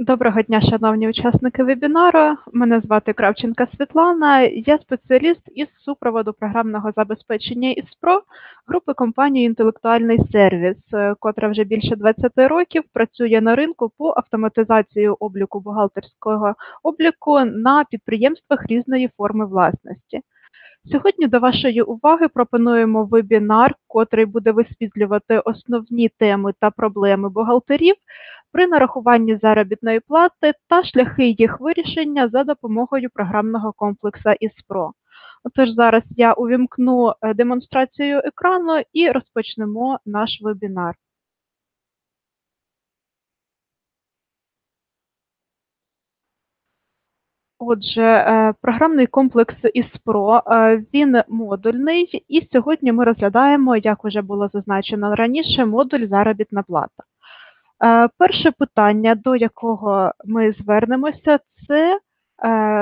Доброго дня, шановні учасники вебінару. Мене звати Кравченка Світлана. Я спеціаліст із супроводу програмного забезпечення ІСПРО групи компанії Інтелектуальний сервіс, е, котра вже більше 20 років працює на ринку по автоматизації обліку бухгалтерського обліку на підприємствах різної форми власності. Сьогодні до вашої уваги пропонуємо вебінар, котрий буде висвітлювати основні теми та проблеми бухгалтерів при нарахуванні заробітної плати та шляхи їх вирішення за допомогою програмного комплексу ІСПРО. Отож, зараз я увімкну е, демонстрацію екрану і розпочнемо наш вебінар. Отже, е, програмний комплекс ІСПРО, е, він модульний, і сьогодні ми розглядаємо, як вже було зазначено раніше, модуль заробітна плата. Е, перше питання, до якого ми звернемося, це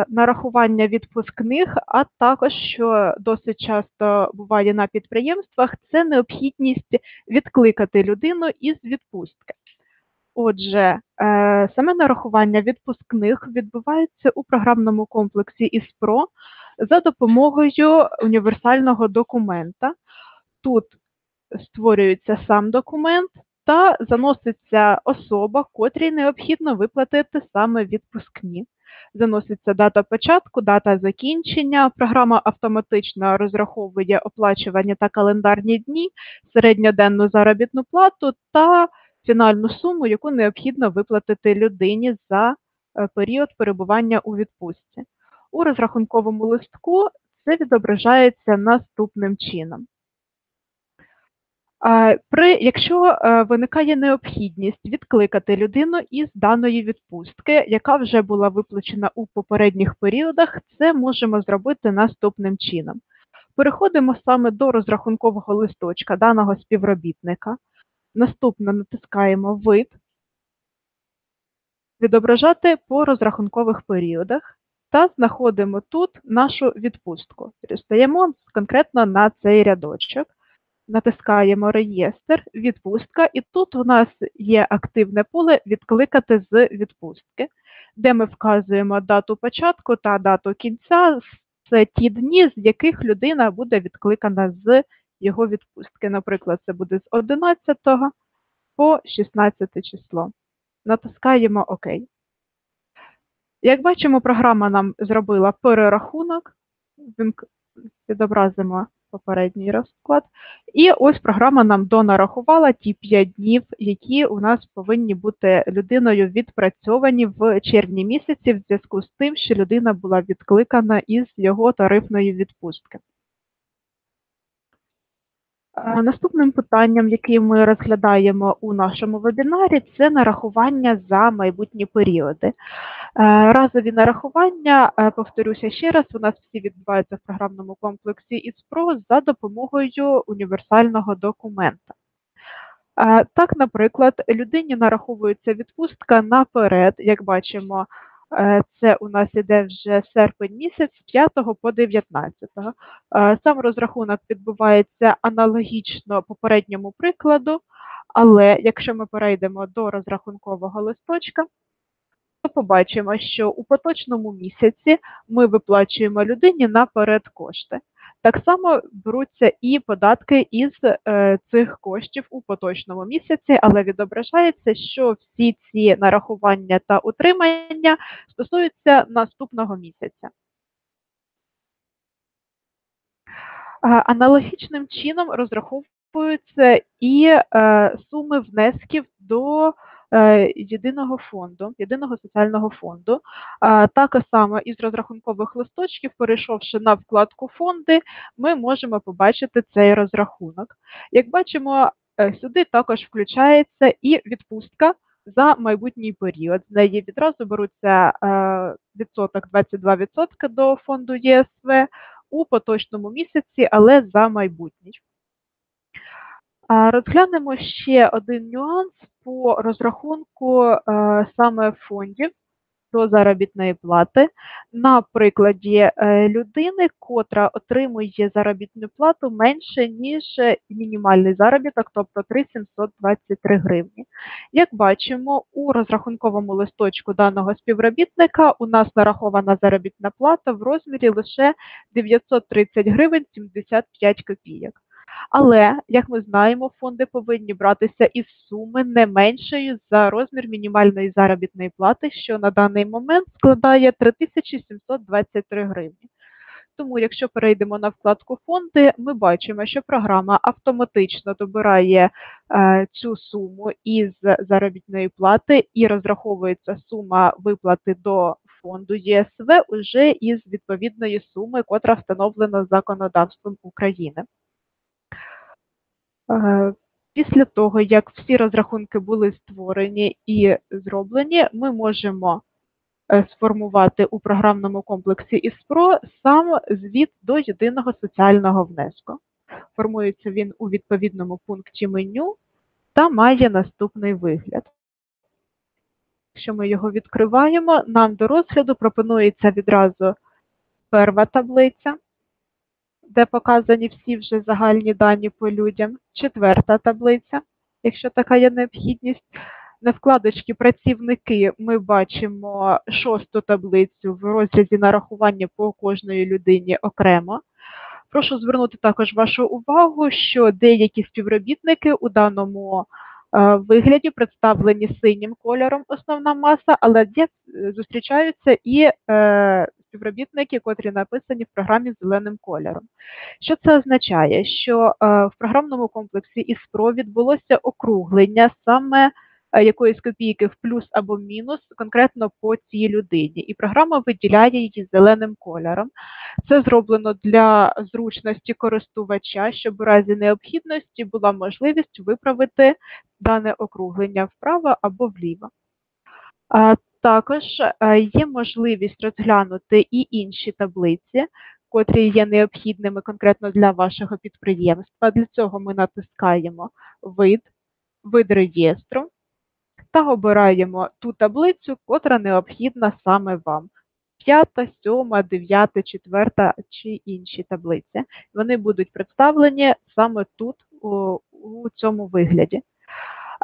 нарахування відпускних, а також, що досить часто буває на підприємствах, це необхідність відкликати людину із відпустки. Отже, е, саме нарахування відпускних відбувається у програмному комплексі ІСПРО за допомогою універсального документа. Тут створюється сам документ та заноситься особа, котрій необхідно виплатити саме відпускні. Заноситься дата початку, дата закінчення. Програма автоматично розраховує оплачування та календарні дні, середньоденну заробітну плату та фінальну суму, яку необхідно виплатити людині за е, період перебування у відпустці. У розрахунковому листку це відображається наступним чином. При, Якщо е, виникає необхідність відкликати людину із даної відпустки, яка вже була виплачена у попередніх періодах, це можемо зробити наступним чином. Переходимо саме до розрахункового листочка даного співробітника. Наступно натискаємо Вид, відображати по розрахункових періодах та знаходимо тут нашу відпустку. Стаємо конкретно на цей рядочок, натискаємо Реєстр, відпустка, і тут у нас є активне поле Відкликати з відпустки, де ми вказуємо дату початку та дату кінця. Це ті дні, з яких людина буде відкликана з його відпустки. Наприклад, це буде з 11 по 16 число. Натискаємо ОК. Як бачимо, програма нам зробила перерахунок, відобразимо попередній розклад. І ось програма нам донарахувала ті 5 днів, які у нас повинні бути людиною відпрацьовані в червні місяці в зв'язку з тим, що людина була відкликана із його тарифної відпустки. Наступним питанням, яке ми розглядаємо у нашому вебінарі, це нарахування за майбутні періоди. Е, разові нарахування, е, повторюся ще раз, у нас всі відбуваються в програмному комплексі ІСПРО за допомогою універсального документа. Е, так, наприклад, людині нараховується відпустка наперед, як бачимо, це у нас іде вже серпень місяць з 5 по 19. Е, сам розрахунок відбувається аналогічно попередньому прикладу, але якщо ми перейдемо до розрахункового листочка, то побачимо, що у поточному місяці ми виплачуємо людині наперед кошти. Так само беруться і податки із е, цих коштів у поточному місяці, але відображається, що всі ці нарахування та утримання стосуються наступного місяця. Аналогічним чином розраховуються і е, суми внесків до єдиного фонду, єдиного соціального фонду. Так само із розрахункових листочків, перейшовши на вкладку фонди, ми можемо побачити цей розрахунок. Як бачимо, е, сюди також включається і відпустка за майбутній період. З неї відразу беруться е, відсоток 22% до фонду ЄСВ у поточному місяці, але за майбутній. Розглянемо ще один нюанс по розрахунку е, саме фондів до заробітної плати на прикладі е, людини, котра отримує заробітну плату менше, ніж мінімальний заробіток, тобто 3723 гривні. Як бачимо, у розрахунковому листочку даного співробітника у нас нарахована заробітна плата в розмірі лише 930 гривень 75 копійок. Але, як ми знаємо, фонди повинні братися із суми не меншої за розмір мінімальної заробітної плати, що на даний момент складає 3723 гривні. Тому, якщо перейдемо на вкладку Фонди, ми бачимо, що програма автоматично добирає е, цю суму із заробітної плати і розраховується сума виплати до фонду ЄСВ уже із відповідної суми, котра встановлена законодавством України. Е, після того, як всі розрахунки були створені і зроблені, ми можемо е, сформувати у програмному комплексі ІСПРО сам звіт до єдиного соціального внеску. Формується він у відповідному пункті меню та має наступний вигляд. Якщо ми його відкриваємо, нам до розгляду пропонується відразу перша таблиця де показані всі вже загальні дані по людям. Четверта таблиця, якщо така є необхідність. На вкладочці Працівники ми бачимо шосту таблицю в розрізі нарахування по кожної людині окремо. Прошу звернути також вашу увагу, що деякі співробітники у даному е, вигляді представлені синім кольором основна маса, але е, зустрічаються і е, співробітники, котрі написані в програмі зеленим кольором. Що це означає? Що е, в програмному комплексі ІСПРО відбулося округлення саме е, якоїсь копійки в плюс або мінус конкретно по цій людині, і програма виділяє її зеленим кольором. Це зроблено для зручності користувача, щоб у разі необхідності була можливість виправити дане округлення вправо або вліво. Також е, є можливість розглянути і інші таблиці, котрі є необхідними конкретно для вашого підприємства. Для цього ми натискаємо вид, вид реєстру та обираємо ту таблицю, котра необхідна саме вам. П'ята, сьома, дев'ята, четверта чи інші таблиці. Вони будуть представлені саме тут, у, у цьому вигляді.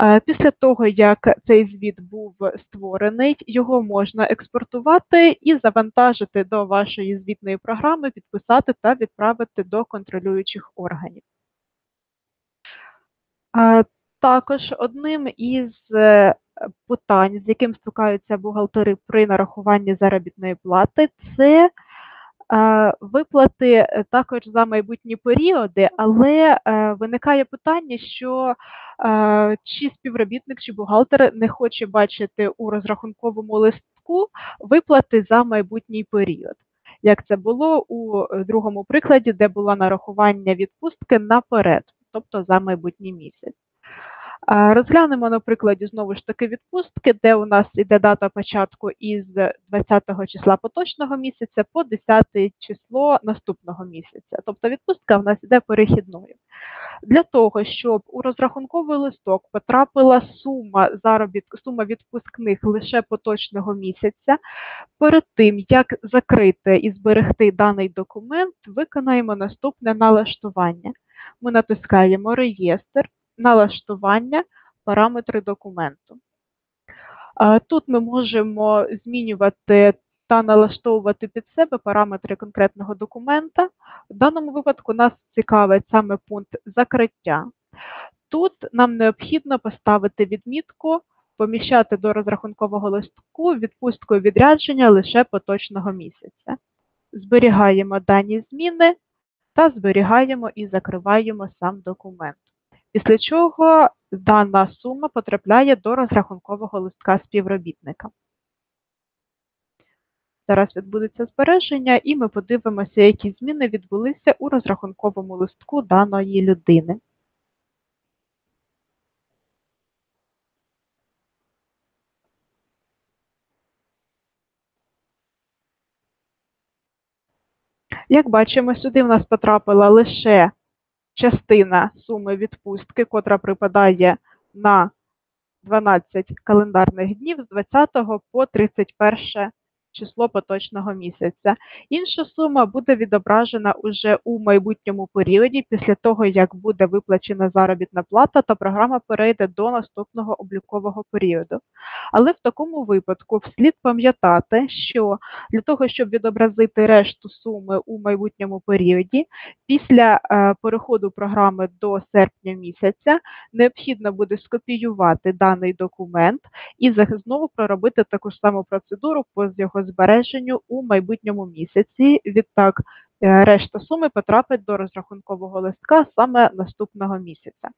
Е, після того, як цей звіт був створений, його можна експортувати і завантажити до вашої звітної програми, підписати та відправити до контролюючих органів. Е, також одним із е, питань, з яким стикаються бухгалтери при нарахуванні заробітної плати, це Виплати е, також за майбутні періоди, але е, виникає питання, що е, чи співробітник, чи бухгалтер не хоче бачити у розрахунковому листку виплати за майбутній період. Як це було у другому прикладі, де було нарахування відпустки наперед, тобто за майбутній місяць. Розглянемо на прикладі знову ж таки відпустки, де у нас йде дата початку із 20 числа поточного місяця по 10 число наступного місяця. Тобто відпустка в нас йде перехідною. Для того, щоб у розрахунковий листок потрапила сума заробітку, сума відпускних лише поточного місяця, перед тим, як закрити і зберегти даний документ, виконаємо наступне налаштування. Ми натискаємо реєстр налаштування параметри документу. Тут ми можемо змінювати та налаштовувати під себе параметри конкретного документа. В даному випадку нас цікавить саме пункт закриття. Тут нам необхідно поставити відмітку, поміщати до розрахункового листку відпустку відрядження лише поточного місяця. Зберігаємо дані зміни та зберігаємо і закриваємо сам документ після чого дана сума потрапляє до розрахункового листка співробітника. Зараз відбудеться збереження, і ми подивимося, які зміни відбулися у розрахунковому листку даної людини. Як бачимо, сюди в нас потрапила лише частина суми відпустки, котра припадає на 12 календарних днів з 20 по 31 число поточного місяця. Інша сума буде відображена уже у майбутньому періоді після того, як буде виплачена заробітна плата та програма перейде до наступного облікового періоду. Але в такому випадку слід пам'ятати, що для того, щоб відобразити решту суми у майбутньому періоді, після е, переходу програми до серпня місяця необхідно буде скопіювати даний документ і знову проробити таку ж саму процедуру по його збереженню у майбутньому місяці. Відтак, е, решта суми потрапить до розрахункового листка саме наступного місяця.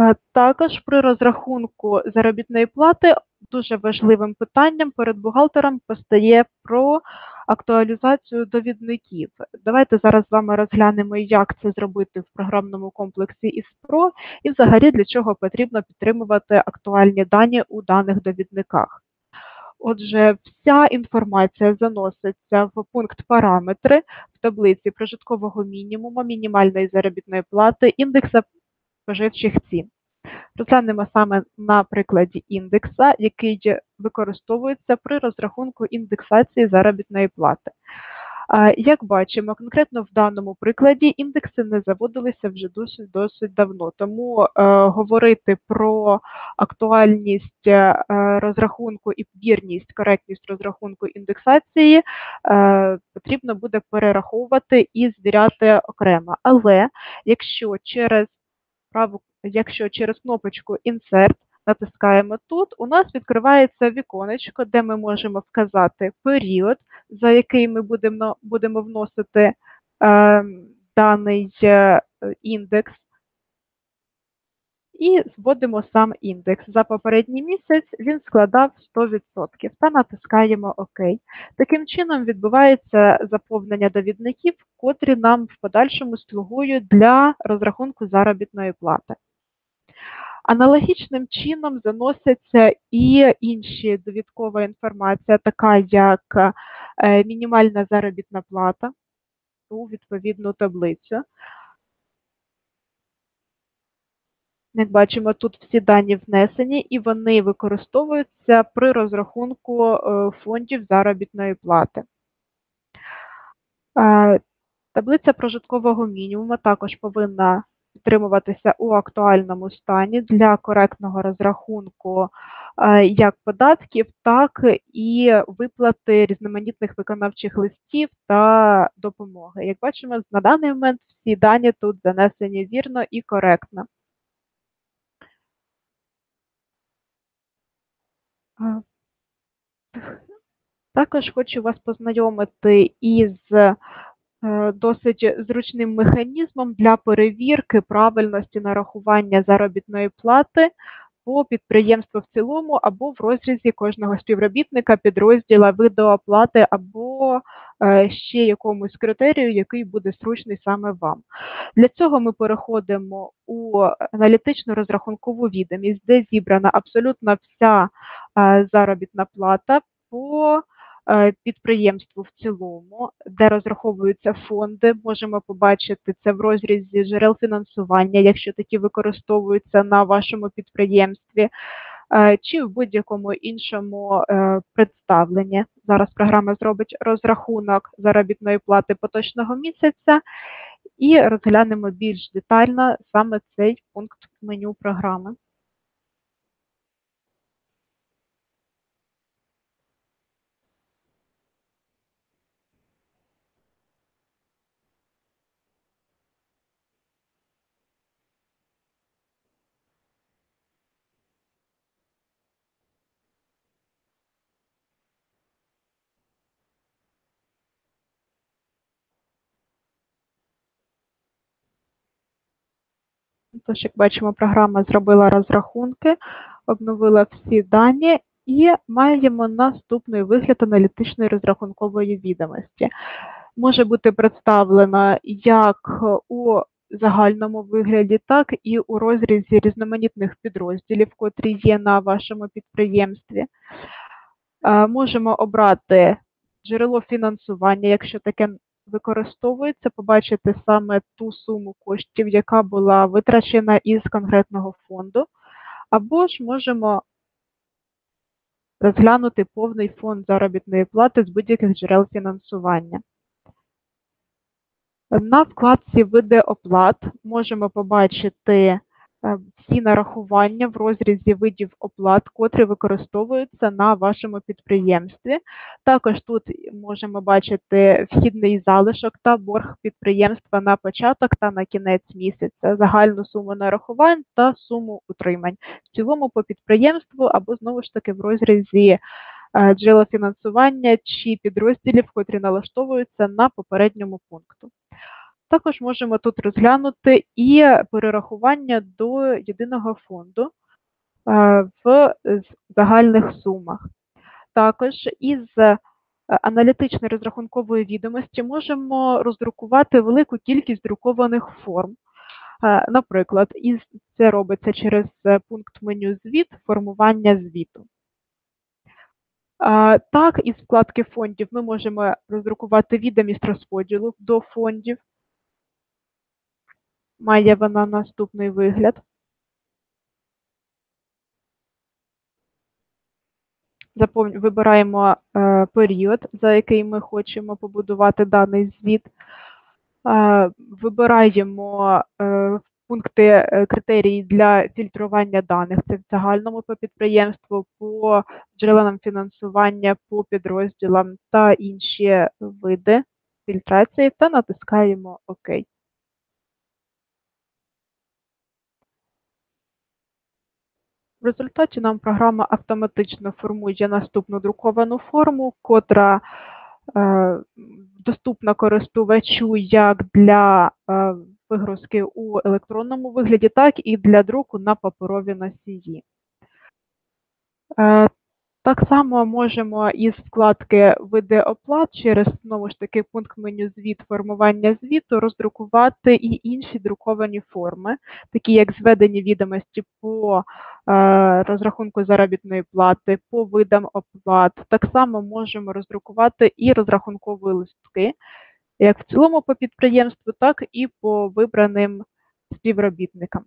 Е, також при розрахунку заробітної плати дуже важливим питанням перед бухгалтером постає про актуалізацію довідників. Давайте зараз з вами розглянемо, як це зробити в програмному комплексі ІСПРО і взагалі для чого потрібно підтримувати актуальні дані у даних довідниках. Отже, вся інформація заноситься в пункт параметри в таблиці прожиткового мінімуму, мінімальної заробітної плати, індекса споживчих цін. Розглянемо саме на прикладі індекса, який використовується при розрахунку індексації заробітної плати. Як бачимо, конкретно в даному прикладі індекси не заводилися вже досить досить давно, тому е, говорити про актуальність е, розрахунку і вірність, коректність розрахунку індексації е, потрібно буде перераховувати і звіряти окремо. Але якщо через якщо через кнопочку Insert натискаємо тут, у нас відкривається віконечко, де ми можемо вказати період, за який ми будемо будемо вносити е, даний е, індекс, і зводимо сам індекс. За попередній місяць він складав 100% та натискаємо ОК. Таким чином відбувається заповнення довідників, котрі нам в подальшому слугують для розрахунку заробітної плати. Аналогічним чином заносяться і інші довідкова інформація, така як е, мінімальна заробітна плата у відповідну таблицю. Як бачимо, тут всі дані внесені і вони використовуються при розрахунку е, фондів заробітної плати. Е, таблиця прожиткового мінімуму також повинна підтримуватися у актуальному стані для коректного розрахунку е, як податків, так і виплати різноманітних виконавчих листів та допомоги. Як бачимо, на даний момент всі дані тут занесені вірно і коректно. Також хочу вас познайомити із Е, досить зручним механізмом для перевірки правильності нарахування заробітної плати по підприємству в цілому або в розрізі кожного співробітника підрозділа виду оплати або е, ще якомусь критерію, який буде зручний саме вам. Для цього ми переходимо у аналітичну розрахункову відомість, де зібрана абсолютно вся е, заробітна плата по Е, підприємству в цілому, де розраховуються фонди. Можемо побачити це в розрізі джерел фінансування, якщо такі використовуються на вашому підприємстві, е, чи в будь-якому іншому е, представленні. Зараз програма зробить розрахунок заробітної плати поточного місяця. І розглянемо більш детально саме цей пункт меню програми. Тож, як бачимо, програма зробила розрахунки, обновила всі дані і маємо наступний вигляд аналітичної розрахункової відомості. Може бути представлена як у загальному вигляді, так і у розрізі різноманітних підрозділів, котрі є на вашому підприємстві. Можемо обрати джерело фінансування, якщо таке використовується побачити саме ту суму коштів, яка була витрачена із конкретного фонду. або ж можемо розглянути повний фонд заробітної плати з будь-яких джерел фінансування. На вкладці Види оплат можемо побачити всі нарахування в розрізі видів оплат, котрі використовуються на вашому підприємстві. Також тут можемо бачити вхідний залишок та борг підприємства на початок та на кінець місяця, загальну суму нарахувань та суму утримань. В цілому по підприємству або знову ж таки в розрізі е, джерела фінансування чи підрозділів, котрі налаштовуються на попередньому пункту. Також можемо тут розглянути і перерахування до єдиного фонду е, в загальних сумах. Також із е, аналітичної розрахункової відомості можемо роздрукувати велику кількість друкованих форм. Е, наприклад, і це робиться через пункт меню звіт формування звіту. Так, із вкладки фондів ми можемо роздрукувати відомість розподілу до фондів. Має вона наступний вигляд. Вибираємо е, період, за який ми хочемо побудувати даний звіт. Е, вибираємо е, пункти критерії для фільтрування даних. Це в загальному по підприємству, по джерелам фінансування, по підрозділам та інші види фільтрації та натискаємо ОК. В результаті нам програма автоматично формує наступну друковану форму, котра е, доступна користувачу як для е, вигрузки у електронному вигляді, так і для друку на паперові носії. Так само можемо із вкладки Види оплат через знову ж таки пункт меню звіт формування звіту роздрукувати і інші друковані форми, такі як зведені відомості по е, розрахунку заробітної плати, по видам оплат. Так само можемо роздрукувати і розрахункові листки, як в цілому по підприємству, так і по вибраним співробітникам.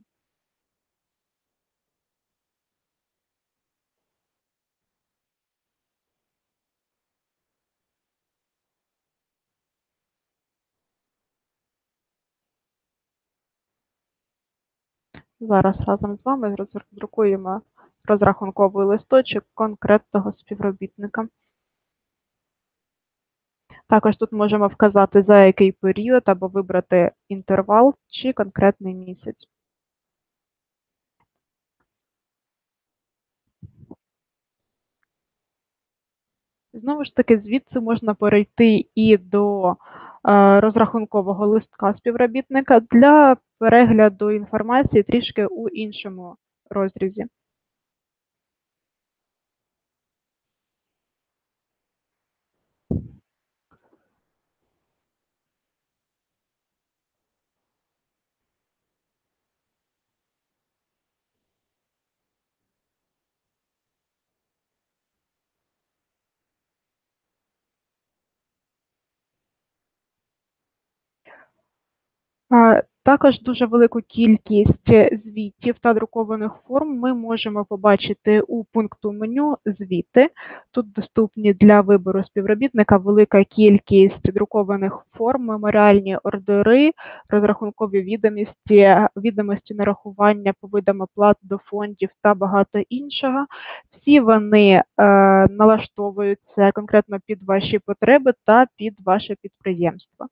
Зараз разом з вами роздрукуємо розрахунковий листочок конкретного співробітника. Також тут можемо вказати, за який період або вибрати інтервал чи конкретний місяць. Знову ж таки, звідси можна перейти і до розрахункового листка співробітника для перегляду інформації трішки у іншому розрізі. Також дуже велику кількість звітів та друкованих форм ми можемо побачити у пункту меню Звіти. Тут доступні для вибору співробітника велика кількість друкованих форм, меморіальні ордери, розрахункові відомості, відомості нарахування по видам оплат до фондів та багато іншого. Всі вони е, налаштовуються конкретно під ваші потреби та під ваше підприємство.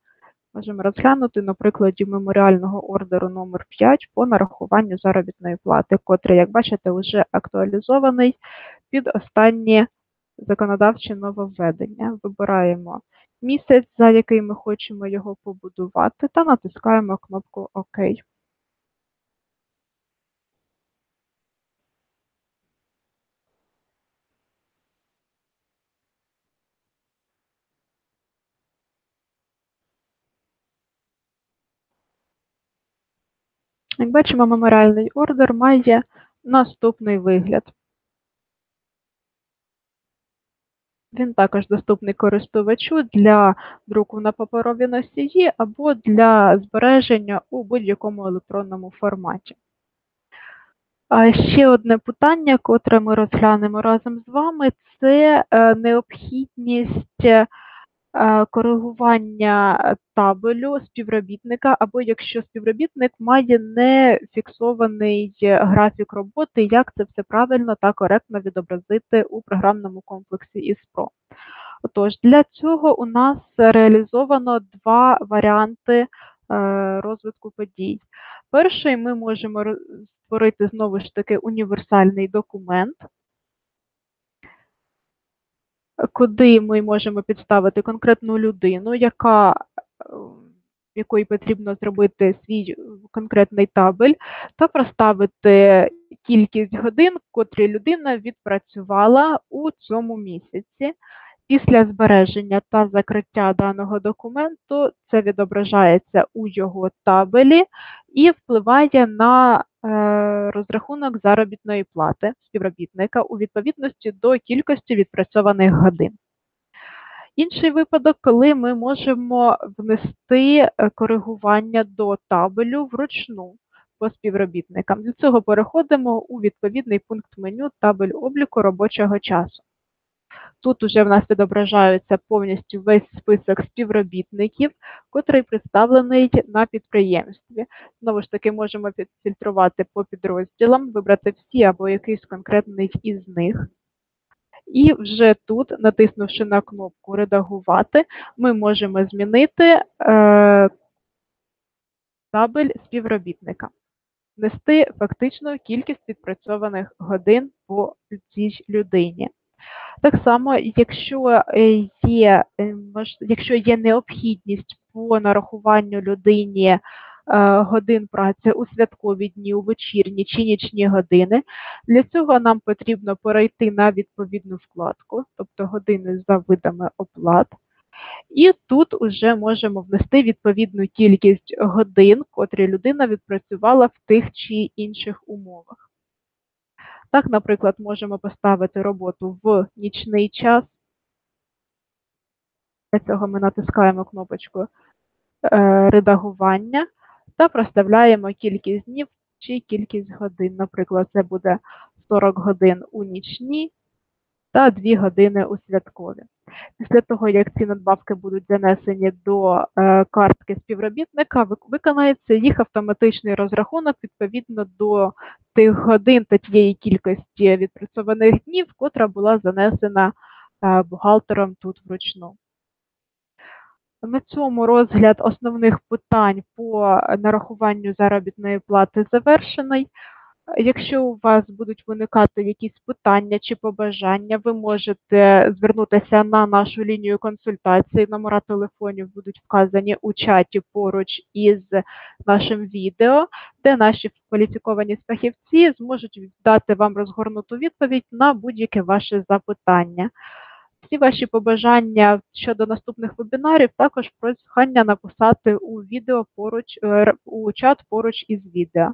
Можемо розглянути на прикладі меморіального ордеру номер 5 по нарахуванню заробітної плати, котрий, як бачите, вже актуалізований під останні законодавчі нововведення. Вибираємо місяць, за який ми хочемо його побудувати, та натискаємо кнопку ОК. Як бачимо, меморіальний ордер має наступний вигляд. Він також доступний користувачу для друку на паперові носії або для збереження у будь-якому електронному форматі. А ще одне питання, котре ми розглянемо разом з вами, це е, необхідність е, коригування табелю співробітника, або якщо співробітник має не фіксований графік роботи, як це все правильно та коректно відобразити у програмному комплексі ІСПРО. Отож, для цього у нас реалізовано два варіанти е, розвитку подій. Перший ми можемо створити знову ж таки універсальний документ, куди ми можемо підставити конкретну людину, яка е, якої потрібно зробити свій конкретний табель, та проставити кількість годин, котрі людина відпрацювала у цьому місяці. Після збереження та закриття даного документу це відображається у його табелі і впливає на розрахунок заробітної плати співробітника у відповідності до кількості відпрацьованих годин. Інший випадок, коли ми можемо внести е, коригування до табелю вручну по співробітникам. Для цього переходимо у відповідний пункт меню табель обліку робочого часу. Тут уже в нас відображається повністю весь список співробітників, котрий представлений на підприємстві. Знову ж таки, можемо підфільтрувати по підрозділам, вибрати всі або якийсь конкретний із них. І вже тут, натиснувши на кнопку Редагувати, ми можемо змінити е, табель співробітника, внести фактичну кількість відпрацьованих годин по цій людині. Так само, якщо е, є е, якщо є необхідність по нарахуванню людині е, годин праці у святкові дні, у вечірні чи нічні години, для цього нам потрібно перейти на відповідну вкладку, тобто години за видами оплат. І тут вже можемо внести відповідну кількість годин, котрі людина відпрацювала в тих чи інших умовах. Так, наприклад, можемо поставити роботу в нічний час. Для цього ми натискаємо кнопочку е, редагування та проставляємо кількість днів чи кількість годин. Наприклад, це буде 40 годин у нічні та 2 години у святкові. Після того, як ці надбавки будуть занесені до е, картки співробітника, виконається їх автоматичний розрахунок відповідно до тих годин та тієї кількості відпрацьованих днів, котра була занесена е, бухгалтером тут вручну. На цьому розгляд основних питань по нарахуванню заробітної плати завершений. Якщо у вас будуть виникати якісь питання чи побажання, ви можете звернутися на нашу лінію консультації. Номера телефонів будуть вказані у чаті поруч із нашим відео, де наші кваліфіковані фахівці зможуть дати вам розгорнуту відповідь на будь-яке ваше запитання. Всі ваші побажання щодо наступних вебінарів також прохання написати у відео поруч е, у чат поруч із відео.